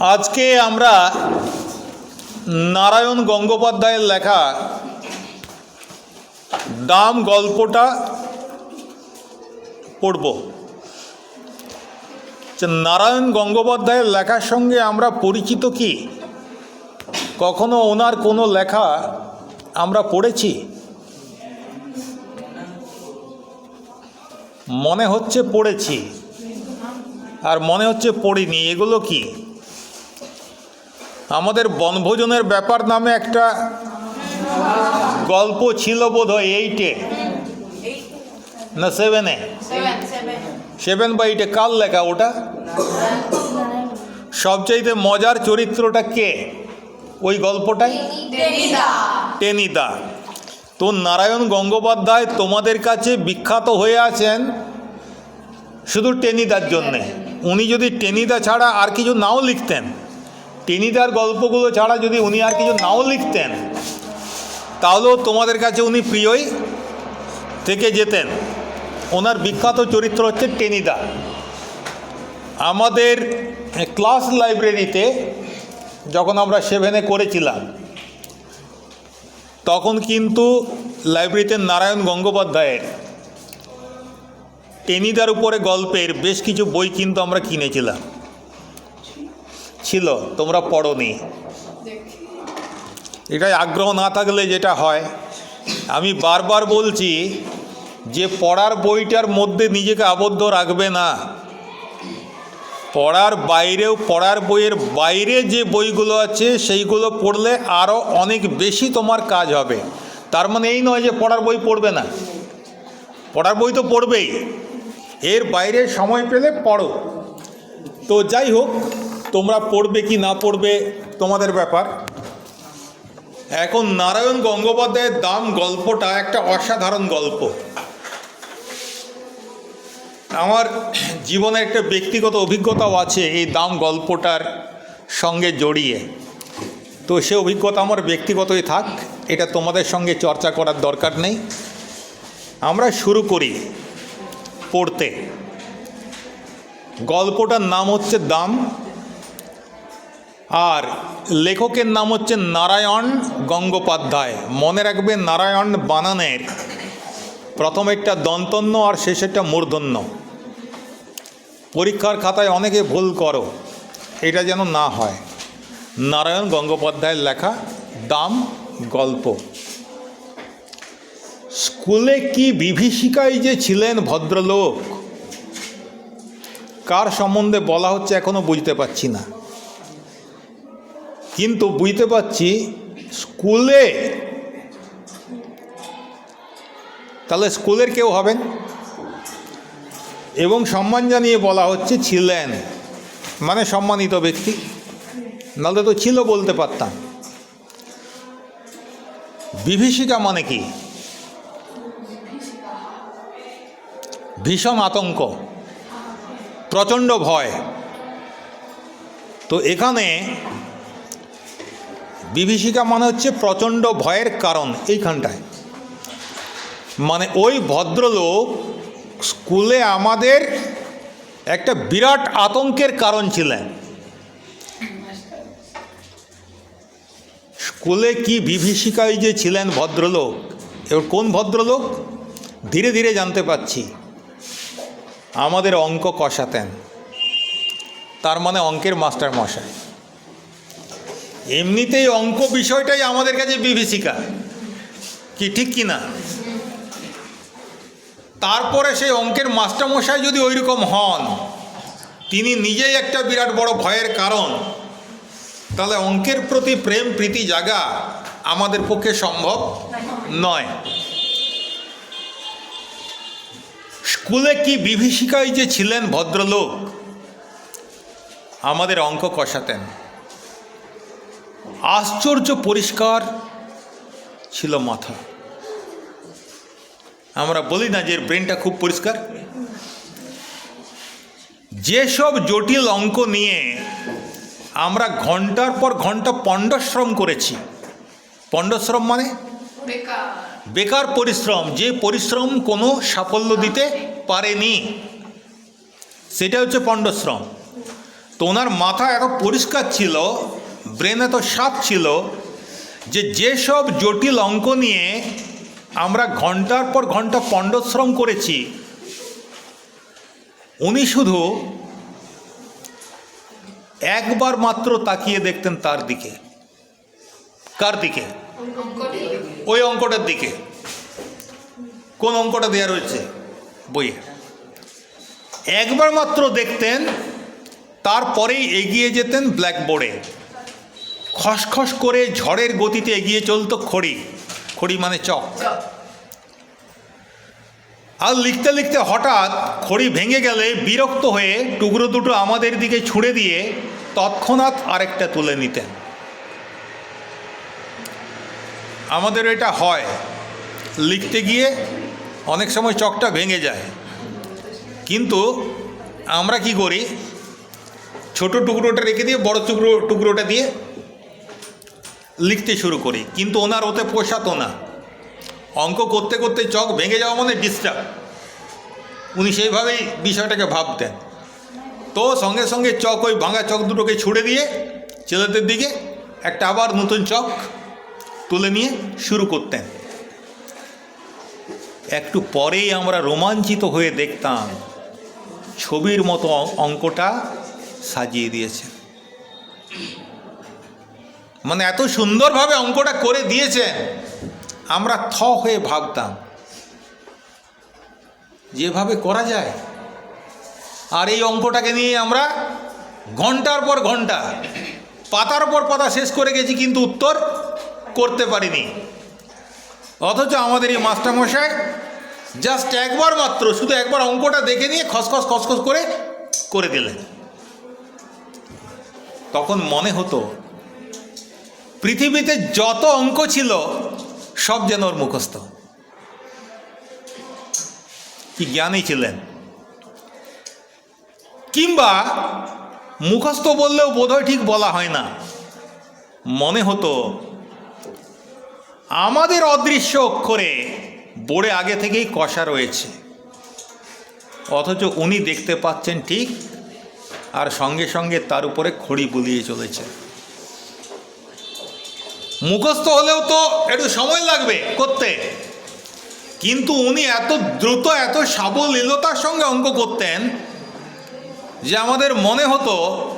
আজকে আমরা নারায়ণ গঙ্গোপাধ্যায়ের লেখা দাম গল্পটা পড়ব। নারায়ণ গঙ্গোপাধ্যায়ের লেখার সঙ্গে আমরা পরিচিত কি? কখনো ওনার কোনো লেখা আমরা পড়েছি? মনে হচ্ছে পড়েছি, আর মনে হচ্ছে পড়িনি, এগুলো কি? আমাদের বনভোজনের ব্যাপার নামে একটা গল্প ছিল বোধ হয় এইটে। না সেভেনে? সেভেন বা এইটে কাল লেখা ওটা? সবচাইতে মজার চরিত্রটা কে? ওই গল্পটাই টেনিদা। তো নারায়ণ গঙ্গোপাধ্যায় তোমাদের কাছে বিখ্যাত হয়ে আছেন শুধু টেনিদার জন্যে। উনি যদি টেনিদা ছাড়া আর কিছু নাও লিখতেন টেনিদার গল্পগুলো ছাড়া যদি উনি আর কিছু নাও লিখতেন, তাহলেও তোমাদের কাছে উনি প্রিয়ই থেকে যেতেন। ওনার বিখ্যাত চরিত্র হচ্ছে টেনিদা। আমাদের ক্লাস লাইব্রেরিতে যখন আমরা সেভেনে করেছিলাম, তখন কিন্তু লাইব্রেরিতে নারায়ণ গঙ্গোপাধ্যায়ের টেনিদার উপরে গল্পের বেশ কিছু বই কিন্তু আমরা কিনেছিলাম। ছিল, তোমরা পড়নি। এটাই আগ্রহ না থাকলে যেটা হয়। আমি বারবার বলছি যে পড়ার বইটার মধ্যে নিজেকে আবদ্ধ রাখবে না। পড়ার বাইরেও, পড়ার বইয়ের বাইরে যে বইগুলো আছে, সেইগুলো পড়লে আরও অনেক বেশি তোমার কাজ হবে। তার মানে এই নয় যে পড়ার বই পড়বে না। পড়ার বই তো পড়বেই। এর বাইরে সময় পেলে পড়ো। তো যাই হোক তোমরা পড়বে কি না পড়বে তোমাদের ব্যাপার। এখন নারায়ণ গঙ্গোপাধ্যায়ের দাম গল্পটা একটা অসাধারণ গল্প। আমার জীবনে একটা ব্যক্তিগত অভিজ্ঞতাও আছে এই দাম গল্পটার সঙ্গে জড়িয়ে। তো সে অভিজ্ঞতা আমার ব্যক্তিগতই থাক, এটা তোমাদের সঙ্গে চর্চা করার দরকার নেই। আমরা শুরু করি পড়তে। গল্পটার নাম হচ্ছে দাম। আর লেখকের নাম হচ্ছে নারায়ণ গঙ্গোপাধ্যায়। মনে রাখবে নারায়ণ বানানের প্রথম একটা দন্তন্য আর শেষেরটা মূর্ধন্য। পরীক্ষার খাতায় অনেকে ভুল করো, এটা যেন না হয়। নারায়ণ গঙ্গোপাধ্যায়ের লেখা দাম গল্প। স্কুলে কি বিভীষিকায় যে ছিলেন ভদ্রলোক? কার সম্বন্ধে বলা হচ্ছে এখনও বুঝতে পারছি না। কিন্তু বুঝতে পারছি স্কুলে তাহলে স্কুলের কেউ হবেন? এবং সম্মান জানিয়ে বলা হচ্ছে ছিলেন। মানে সম্মানিত ব্যক্তি। নাহলে তো ছিল বলতে পারতাম। বিভীষিকা মানে কি? ভীষণ আতঙ্ক। প্রচণ্ড ভয়। তো এখানে বিভীষিকা মানে হচ্ছে প্রচণ্ড ভয়ের কারণ এইখানটায়। মানে ওই ভদ্রলোক স্কুলে আমাদের একটা বিরাট আতঙ্কের কারণ ছিলেন। স্কুলে কি বিভীষিকায় যে ছিলেন ভদ্রলোক, এবার কোন ভদ্রলোক? ধীরে ধীরে জানতে পাচ্ছি। আমাদের অঙ্ক কষাতেন। তার মানে অঙ্কের মাস্টার মশাই এমনিতেই অঙ্ক বিষয়টাই আমাদের কাছে বিভীষিকা। কি, ঠিক কি না? তারপরে সেই অঙ্কের মাস্টারমশাই যদি ওই রকম হন, তিনি নিজেই একটা বিরাট বড় ভয়ের কারণ, তাহলে অঙ্কের প্রতি প্রেম, প্রীতি, জাগা আমাদের পক্ষে সম্ভব নয়। স্কুলে কি বিভীষিকায় যে ছিলেন ভদ্রলোক, আমাদের অঙ্ক কষাতেন। আশ্চর্য পরিষ্কার ছিল মাথা। আমরা বলি না যে ব্রেনটা খুব পরিষ্কার। যেসব জটিল অঙ্ক নিয়ে আমরা ঘণ্টার পর ঘণ্টা পণ্ডশ্রম করেছি। পণ্ডশ্রম মানে? বেকার। বেকার পরিশ্রম। যে পরিশ্রম কোনো সাফল্য দিতে পারেনি সেটা হচ্ছে পণ্ডশ্রম। তো ওনার মাথা এত পরিষ্কার ছিল ব্রেন এত সাপ ছিল যে যেসব জটিল অঙ্ক নিয়ে আমরা ঘণ্টার পর ঘণ্টা পণ্ডশ্রম করেছি, উনি শুধু একবার মাত্র তাকিয়ে দেখতেন তার দিকে। কার দিকে? ওই অঙ্কটার দিকে। কোন অঙ্কটা দেওয়া রয়েছে? বইয়ে। একবার মাত্র দেখতেন, তারপরেই এগিয়ে যেতেন ব্ল্যাকবোর্ডে। খসখস করে ঝড়ের গতিতে এগিয়ে চলতো খড়ি। খড়ি মানে চক। আর লিখতে লিখতে হঠাৎ খড়ি ভেঙে গেলে বিরক্ত হয়ে টুকরো দুটো আমাদের দিকে ছুঁড়ে দিয়ে তৎক্ষণাৎ আরেকটা তুলে নিতেন। আমাদের এটা হয়। লিখতে গিয়ে অনেক সময় চকটা ভেঙে যায়। কিন্তু আমরা কি করি? ছোট টুকরোটা রেখে দিয়ে, বড় টুকরো টুকরোটা দিয়ে লিখতে শুরু করি, কিন্তু ওনার ওতে পোষাতো না। অঙ্ক করতে করতে চক ভেঙে যাওয়া মানে ডিস্টার্ব উনি সেইভাবেই বিষয়টাকে ভাবতেন। তো সঙ্গে সঙ্গে চক ওই ভাঙা চক দুটোকে ছুড়ে দিয়ে ছেলেদের দিকে একটা আবার নতুন চক তুলে নিয়ে শুরু করতেন। একটু পরেই আমরা রোমাঞ্চিত হয়ে দেখতাম ছবির মতো অঙ্কটা সাজিয়ে দিয়েছেন মানে এত সুন্দরভাবে অঙ্কটা করে দিয়েছেন, আমরা থ হয়ে ভাবতাম, যেভাবে করা যায়। আর এই অঙ্কটাকে নিয়ে আমরা ঘণ্টার পর ঘণ্টা, পাতার পর পাতা শেষ করে গেছি, কিন্তু উত্তর করতে পারিনি। অথচ আমাদের এই মাস্টারমশাই জাস্ট একবার মাত্র, শুধু একবার অঙ্কটা দেখে নিয়ে খসখস খসখস করে করে দিলেন। তখন মনে হতো পৃথিবীতে যত অঙ্ক ছিল, সব যেন ওর মুখস্থ। কি জ্ঞানী ছিলেন। কিংবা মুখস্থ বললেও বোধহয় ঠিক বলা হয় না। মনে হতো, আমাদের অদৃশ্য অক্ষরে বোর্ডে আগে থেকেই কষা রয়েছে। অথচ উনি দেখতে পাচ্ছেন ঠিক, আর সঙ্গে সঙ্গে তার উপরে খড়ি বুলিয়ে চলেছে। মুখস্থ হলেও তো একটু সময় লাগবে করতে। কিন্তু উনি এত দ্রুত এত সাবলীলতার সঙ্গে অঙ্ক করতেন যে আমাদের মনে হতো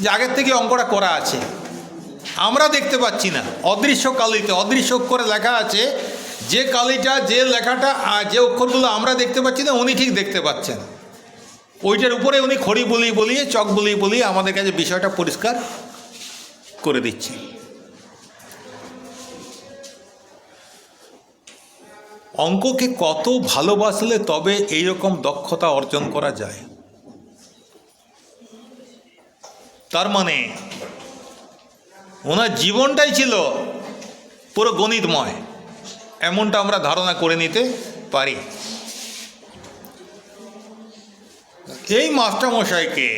যে আগের থেকে অঙ্কটা করা আছে। আমরা দেখতে পাচ্ছি না। অদৃশ্য কালিতে অদৃশ্য অক্ষরে লেখা আছে যে কালিটা যে লেখাটা আহ, যে অক্ষরগুলো আমরা দেখতে পাচ্ছি না উনি ঠিক দেখতে পাচ্ছেন। ওইটার উপরে উনি খড়ি বলি বলিয়ে চক বলিয়ে বলিয়ে আমাদের কাছে বিষয়টা পরিষ্কার করে দিচ্ছে অঙ্ককে কত ভালোবাসলে তবে এই রকম দক্ষতা অর্জন করা যায়? তার মানে ওনার জীবনটাই ছিল পুরো গণিতময়, এমনটা আমরা ধারণা করে নিতে পারি। এই মাস্টারমশাইকে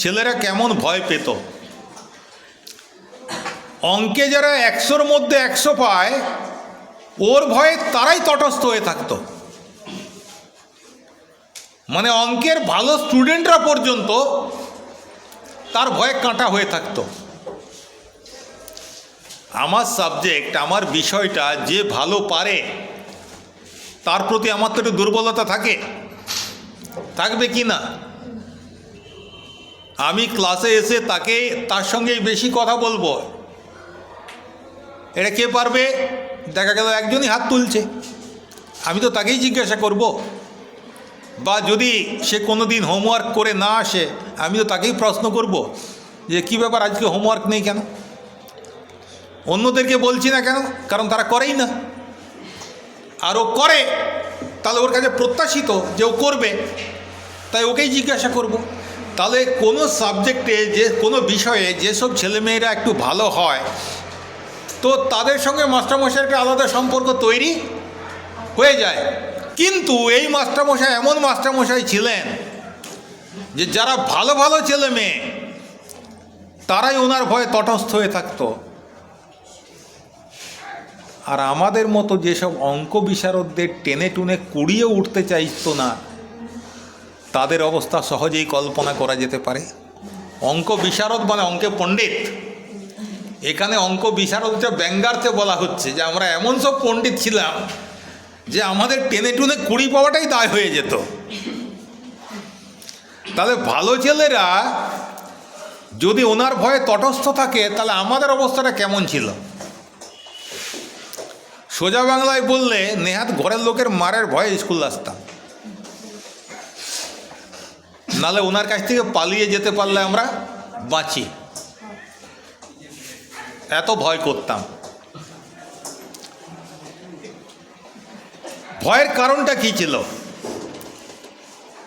ছেলেরা কেমন ভয় পেত? অঙ্কে যারা একশোর মধ্যে একশো পায় ওর ভয়ে তারাই তটস্থ হয়ে থাকতো। মানে অঙ্কের ভালো স্টুডেন্টরা পর্যন্ত তার ভয়ে কাঁটা হয়ে থাকতো। আমার সাবজেক্ট আমার বিষয়টা যে ভালো পারে, তার প্রতি আমার তো একটু দুর্বলতা থাকে। থাকবে কি না? আমি ক্লাসে এসে তাকে, তার সঙ্গেই বেশি কথা বলব। এটা কে পারবে? দেখা গেল একজনই হাত তুলছে। আমি তো তাকেই জিজ্ঞাসা করব। বা যদি সে কোনো দিন হোমওয়ার্ক করে না আসে, আমি তো তাকেই প্রশ্ন করব যে কী ব্যাপার আজকে হোমওয়ার্ক নেই কেন? অন্যদেরকে বলছি না কেন? কারণ তারা করেই না। আর ও করে, তাহলে ওর কাছে প্রত্যাশিত যে ও করবে, তাই ওকেই জিজ্ঞাসা করব। তাহলে কোনো সাবজেক্টে যে, কোনো বিষয়ে যেসব ছেলেমেয়েরা একটু ভালো হয় তো তাদের সঙ্গে মাস্টারমশাইয়ের একটা আলাদা সম্পর্ক তৈরি হয়ে যায়। কিন্তু এই মাস্টারমশাই এমন মাস্টারমশাই ছিলেন যে যারা ভালো ভালো ছেলে মেয়ে, তারাই ওনার ভয়ে তটস্থ হয়ে থাকতো। আর আমাদের মতো যেসব অঙ্ক বিশারদদের টেনে টুনে কুড়িয়ে উঠতে চাইতো না, তাদের অবস্থা সহজেই কল্পনা করা যেতে পারে। অঙ্ক বিশারদ মানে অঙ্কে পণ্ডিত। এখানে অঙ্ক বিশারদটা ব্যঙ্গার্থে বলা হচ্ছে যে আমরা এমন সব পণ্ডিত ছিলাম যে আমাদের টেনে টুনে কুড়ি পাওয়াটাই দায় হয়ে যেত। তাহলে ভালো ছেলেরা যদি ওনার ভয়ে তটস্থ থাকে, তাহলে আমাদের অবস্থাটা কেমন ছিল? সোজা বাংলায় বললে, নেহাত ঘরের লোকের মারের ভয়ে স্কুল আসতাম। নালে ওনার কাছ থেকে পালিয়ে যেতে পারলে আমরা বাঁচি। এত ভয় করতাম। ভয়ের কারণটা কি ছিল?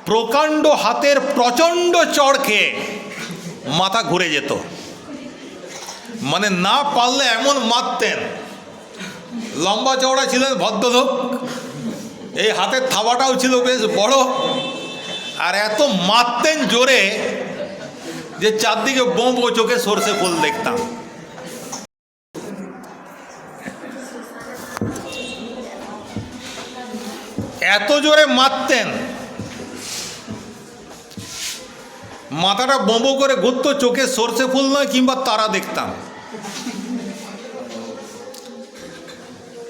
প্রকাণ্ড হাতের প্রচণ্ড চড় খেয়ে মাথা ঘুরে যেত। মানে না পারলে এমন মারতেন। লম্বা চওড়া ছিলেন ভদ্রলোক। এই হাতের থাবাটাও ছিল বেশ বড়। আর এত মারতেন জোরে যে চারদিকে বোম ও চোখে সর্ষে ফুল দেখতাম। এত জোরে মারতেন। মাথাটা বোঁবো করে ঘুরতো, চোখে সর্ষে ফুল নয় কিংবা তারা দেখতাম।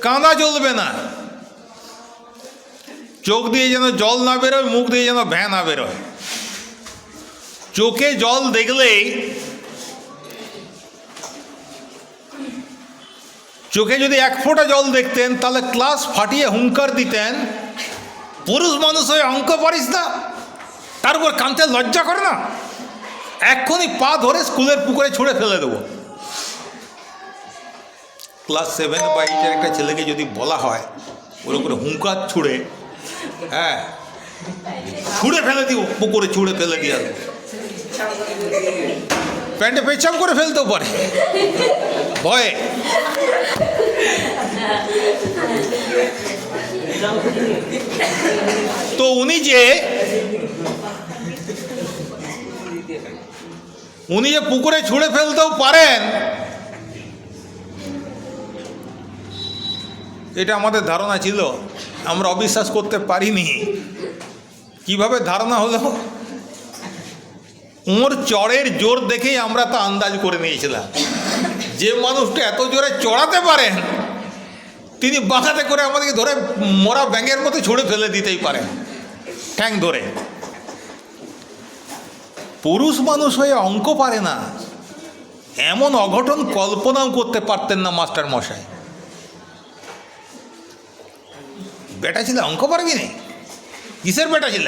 কাঁদা চলবে না। চোখ দিয়ে যেন জল না বেরোয়, মুখ দিয়ে যেন ভ্যা না বেরোয়। চোখে জল দেখলেই চোখে যদি এক ফোঁটা জল দেখতেন, তাহলে ক্লাস ফাটিয়ে হুঙ্কার দিতেন পুরুষ মানুষ হয়ে অঙ্ক পারিস না, তার উপর কাঁদতে লজ্জা করে না? এক্ষুনি পা ধরে স্কুলের পুকুরে ছুঁড়ে ফেলে দেবো। ক্লাস সেভেন বা এইটের একটা ছেলেকে যদি বলা হয়, ওর উপরে হুঙ্কার ছুঁড়ে হ্যাঁ ছুঁড়ে ফেলে দিব পুকুরে ছুঁড়ে ফেলে দিয়ে প্যান্টে পেছাম করে ফেলতেও পারে। ভয়ে। তো উনি যে উনি যে পুকুরে ছুঁড়ে ফেলতেও পারেন, এটা আমাদের ধারণা ছিল। আমরা অবিশ্বাস করতে পারিনি। কীভাবে ধারণা হলো? ওর চড়ের জোর দেখেই আমরা তা আন্দাজ করে নিয়েছিলাম। যে মানুষটা এত জোরে চড়াতে পারেন তিনি বাঁকাতে করে আমাদেরকে ধরে মরা ব্যাঙের মতো ছুঁড়ে ফেলে দিতেই পারেন। ঠ্যাং ধরে। পুরুষ মানুষ হয়ে অঙ্ক পারে না। এমন অঘটন কল্পনাও করতে পারতেন না মাস্টার মশাই। বেটা ছিল অঙ্ক পারবি না? কিসের বেটা ছিল?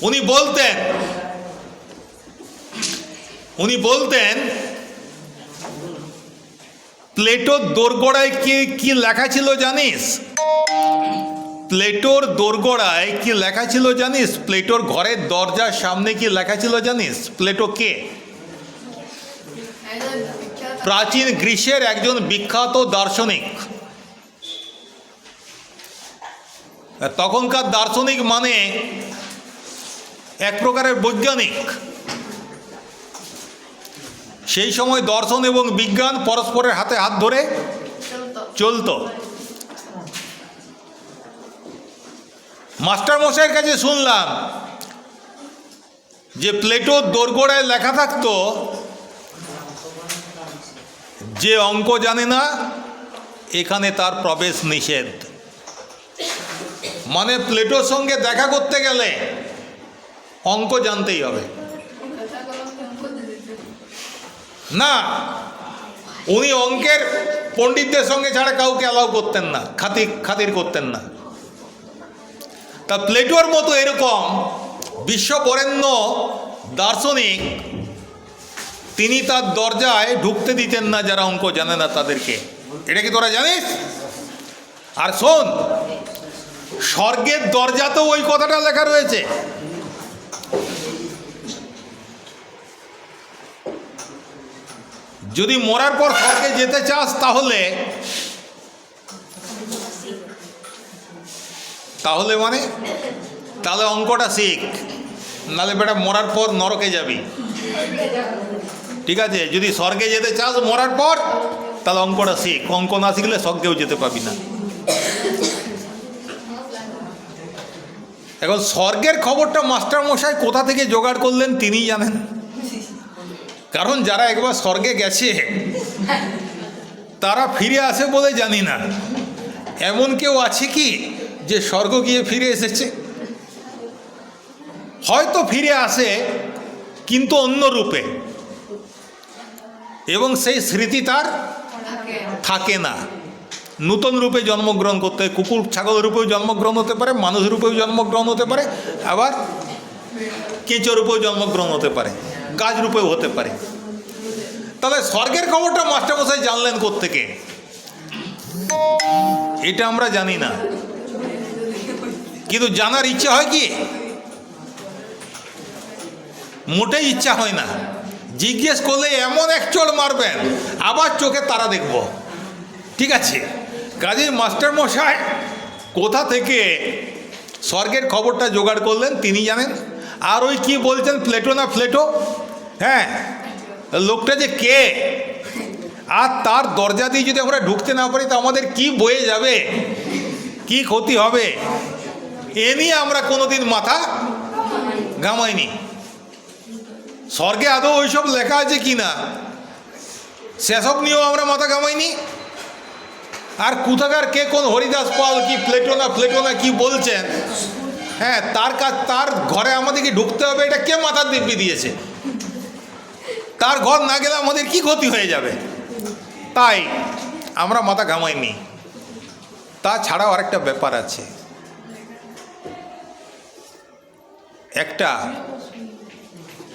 উনি বলতেন উনি বলতেন প্লেটোর দোরগোড়ায় কি কি লেখা ছিল জানিস? প্লেটোর দোরগোড়ায় কি লেখা ছিল জানিস? প্লেটোর ঘরের দরজার সামনে কি লেখা ছিল জানিস? প্লেটো কে? প্রাচীন গ্রীসের একজন বিখ্যাত দার্শনিক। তখনকার দার্শনিক মানে এক প্রকারের বৈজ্ঞানিক। সেই সময় দর্শন এবং বিজ্ঞান পরস্পরের হাতে হাত ধরে চলতো। মাস্টারমশাইয়ের কাছে শুনলাম যে প্লেটোর দোরগোড়ায় লেখা থাকতো যে অঙ্ক জানে না, এখানে তার প্রবেশ নিষেধ। মানে প্লেটোর সঙ্গে দেখা করতে গেলে অঙ্ক জানতেই হবে কথাগুলো অঙ্ক দিতে না, উনি অঙ্কের পণ্ডিতদের সঙ্গে ছাড়া কাউকে অ্যালাউ করতেন না, খাতির খাতির করতেন না। তা প্লেটোর মতো এরকম বিশ্ববরেণ্য দার্শনিক, তিনি তার দরজায় ঢুকতে দিতেন না যারা অঙ্ক জানে না তাদেরকে। এটা কি তোরা জানিস? আর শোন, স্বর্গের দরজাতেও ওই কথাটা লেখা রয়েছে। যদি মরার পর স্বর্গে যেতে চাস তাহলে তাহলে মানে? তাহলে অঙ্কটা শিখ। নালে বেটা মরার পর নরকে যাবি। ঠিক আছে? যদি স্বর্গে যেতে চাস মরার পর, তাহলে অঙ্কটা শিখ। অঙ্ক না শিখলে স্বর্গেও যেতে পাবি না। এখন স্বর্গের খবরটা মাস্টার মশাই কোথা থেকে জোগাড় করলেন তিনিই জানেন। কারণ যারা একবার স্বর্গে গেছে তারা ফিরে আসে বলে জানি না। এমন কেউ আছে কি যে স্বর্গ গিয়ে ফিরে এসেছে? হয়তো ফিরে আসে কিন্তু অন্য রূপে। এবং সেই স্মৃতি তার থাকে। না। নূতন রূপে জন্মগ্রহণ করতে হয় কুকুর ছাগল রূপেও জন্মগ্রহণ হতে পারে মানুষ রূপেও জন্মগ্রহণ হতে পারে আবার কেঁচো রূপেও জন্মগ্রহণ হতে পারে। গাছ রূপেও হতে পারে। তাহলে স্বর্গের খবরটা মাস্টারমশাই জানলেন থেকে এটা আমরা জানি না। কিন্তু জানার ইচ্ছা হয় কি? মোটেই ইচ্ছা হয় না। জিজ্ঞেস করলে এমন এক চড় মারবেন, আবার চোখে তারা দেখব। ঠিক আছে। কাজেই মাস্টার মশাই কোথা থেকে স্বর্গের খবরটা জোগাড় করলেন তিনি জানেন? আর ওই কি বলছেন প্লেটো না প্লেটো হ্যাঁ লোকটা যে কে? আর তার দরজা দিয়ে যদি আমরা ঢুকতে না পারি, তো আমাদের কি বয়ে যাবে? কি ক্ষতি হবে? এ নিয়ে আমরা কোনোদিন মাথা ঘামাইনি। স্বর্গে আদৌ ওইসব লেখা আছে কি না? সেসব নিয়েও আমরা মাথা ঘামাইনি। আর কোথাকার কে কোন হরিদাস পাল কি প্লেটো না প্লেটো না কি বলছেন? হ্যাঁ তার কাজ, তার ঘরে আমাদেরকে ঢুকতে হবে, এটা কে মাথার দিব্যি দিয়েছে? তার ঘর না গেলে আমাদের কি ক্ষতি হয়ে যাবে? তাই আমরা মাথা ঘামাইনি। তাছাড়াও আরেকটা ব্যাপার আছে। একটা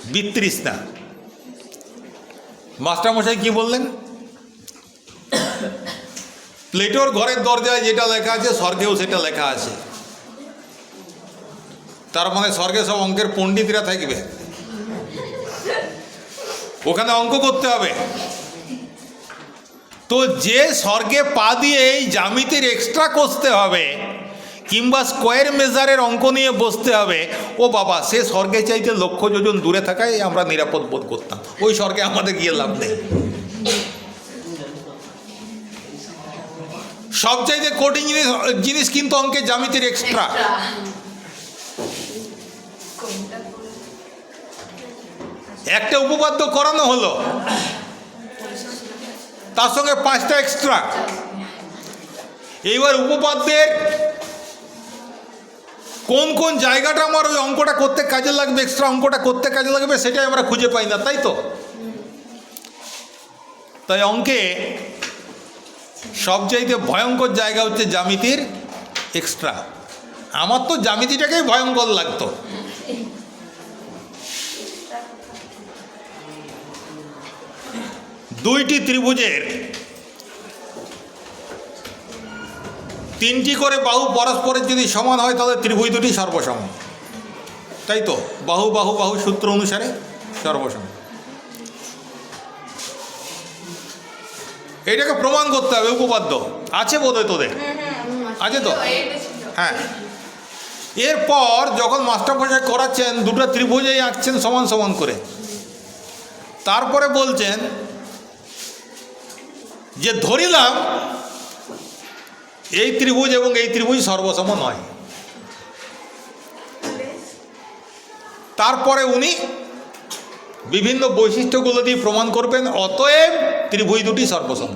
বিতৃষ্ণা। মাস্টারমশাই কি বললেন? প্লেটোর ঘরের দরজায় যেটা লেখা আছে, স্বর্গেও সেটা লেখা আছে। তার মানে স্বর্গে সব অঙ্কের পণ্ডিতরা থাকবে। ওখানে অঙ্ক করতে হবে। তো যে স্বর্গে পা দিয়ে এই জামিতির এক্সট্রা কষতে হবে, কিংবা স্কোয়ার মেজারের অঙ্ক নিয়ে বসতে হবে, ও বাবা, সে স্বর্গে চাইতে লক্ষ যোজন দূরে থাকায় আমরা নিরাপদ বোধ করতাম। ওই স্বর্গে আমাদের গিয়ে লাভ নেই। সব চাইতে কঠিন জিনিস জিনিস কিন্তু অঙ্কে জামিতির এক্সট্রা একটা উপপাদ্য করানো হলো। তার সঙ্গে পাঁচটা এক্সট্রা এইবার উপপাদ্যের কোন কোন জায়গাটা আমার ওই অঙ্কটা করতে কাজে লাগবে এক্সট্রা অঙ্কটা করতে কাজে লাগবে, সেটাই আমরা খুঁজে পাই না, তাই তো? তাই অঙ্কে সবচাইতে ভয়ঙ্কর জায়গা হচ্ছে জামিতির এক্সট্রা আমার তো জামিতিটাকেই ভয়ঙ্কর লাগতো। দুইটি ত্রিভুজের তিনটি করে বাহু পরস্পরের যদি সমান হয় তাহলে ত্রিভুজ দুটি সর্বসম। তাই তো? বাহু বাহু বাহু সূত্র অনুসারে সর্বসম। এটাকে প্রমাণ করতে হবে উপপাদ্য। আছে বোধহয় তোদের? আছে। তো? হ্যাঁ। এরপর যখন মাস্টারমশাই করাচ্ছেন দুটো ত্রিভুজেই আঁকছেন সমান সমান করে। তারপরে বলছেন যে ধরিলাম, এই ত্রিভুজ এবং এই ত্রিভুজ সর্বসম নয়। তারপরে উনি বিভিন্ন বৈশিষ্ট্যগুলো দিয়ে প্রমাণ করবেন, অতএব ত্রিভুজ দুটি সর্বসম।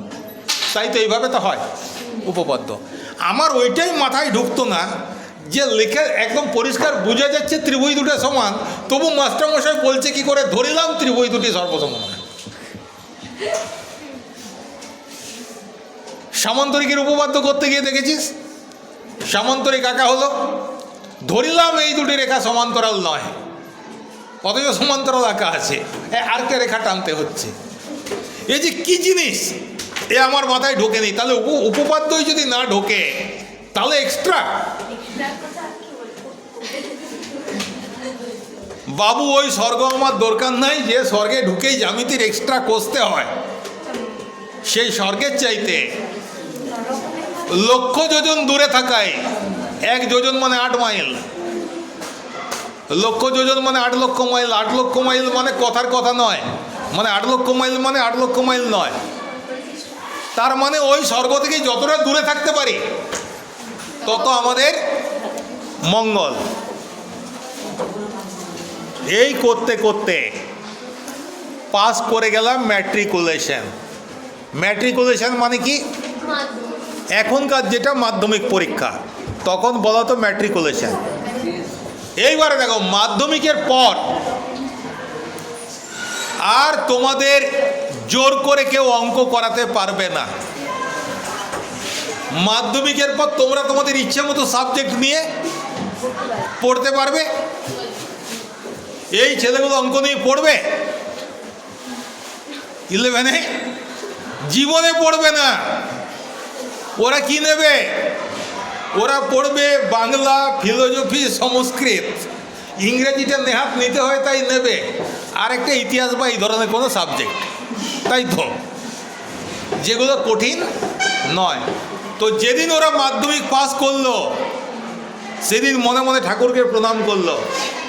তাই তো এইভাবে তো হয়, উপপাদ্য। আমার ওইটাই মাথায় ঢুকতো না যে লেখা একদম পরিষ্কার বোঝা যাচ্ছে ত্রিভুজ দুটো সমান, তবু মাস্টারমশাই বলছে কি করে, ধরিলাম ত্রিভুজ দুটি সর্বসম নয়। সামান্তরিকের উপপাদ্য করতে গিয়ে দেখেছিস? সামান্তরিক আঁকা হলো। ধরিলাম এই দুটি রেখা সমান্তরাল নয়। অথচ সমান্তরাল আঁকা আছে। আর কে রেখা টানতে হচ্ছে? এই যে কি জিনিস? এ আমার মাথায় ঢোকে নি তাহলে উপ- উপপাদ্যই যদি না ঢোকে, তাহলে এক্সট্রা বাবু, ওই স্বর্গ আমার দরকার নাই। যে স্বর্গে ঢুকেই জ্যামিতির এক্সট্রা কষতে হয়। সেই স্বর্গের চাইতে লক্ষ যোজন দূরে থাকায়, এক যোজন মানে আট মাইল। লক্ষ যোজন মানে আট লক্ষ মাইল, আট লক্ষ মাইল মানে কথার কথা নয়। মানে আট লক্ষ মাইল মানে আট লক্ষ মাইল নয়। তার মানে ওই স্বর্গ থেকে যতটা দূরে থাকতে পারি, তত আমাদের মঙ্গল। এই করতে করতে পাস করে গেলাম ম্যাট্রিকুলেশন ম্যাট্রিকুলেশন মানে কি? এখনকার যেটা মাধ্যমিক পরীক্ষা, তখন বলা তো ম্যাট্রিকুলেশন এইবারে দেখো, মাধ্যমিকের পর আর তোমাদের জোর করে কেউ অঙ্ক করাতে পারবে না। মাধ্যমিকের পর তোমরা তোমাদের ইচ্ছে মতো সাবজেক্ট নিয়ে পড়তে পারবে। এই ছেলেগুলো অঙ্ক নিয়ে পড়বে? ইলেভেনে জীবনে পড়বে না। ওরা কি নেবে? ওরা পড়বে বাংলা ফিলোজফি সংস্কৃত। ইংরেজিটা নেহাত নিতে হয়, তাই নেবে। আর একটা ইতিহাস বা এই ধরনের কোনো সাবজেক্ট তাই তো। যেগুলো কঠিন নয়। তো যেদিন ওরা মাধ্যমিক পাস করল, সেদিন মনে মনে ঠাকুরকে প্রণাম করল।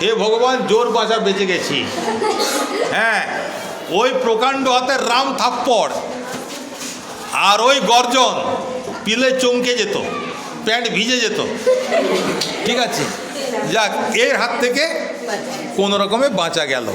হে ভগবান, জোর বাঁচা বেঁচে গেছি। হ্যাঁ ওই প্রকাণ্ড হাতের রাম থাপ্পড় আর ওই গর্জন। পিলে চমকে যেত, প্যান্ট ভিজে যেত। ঠিক আছে? যাক, এর হাত থেকে কোনো রকমে বাঁচা গেল।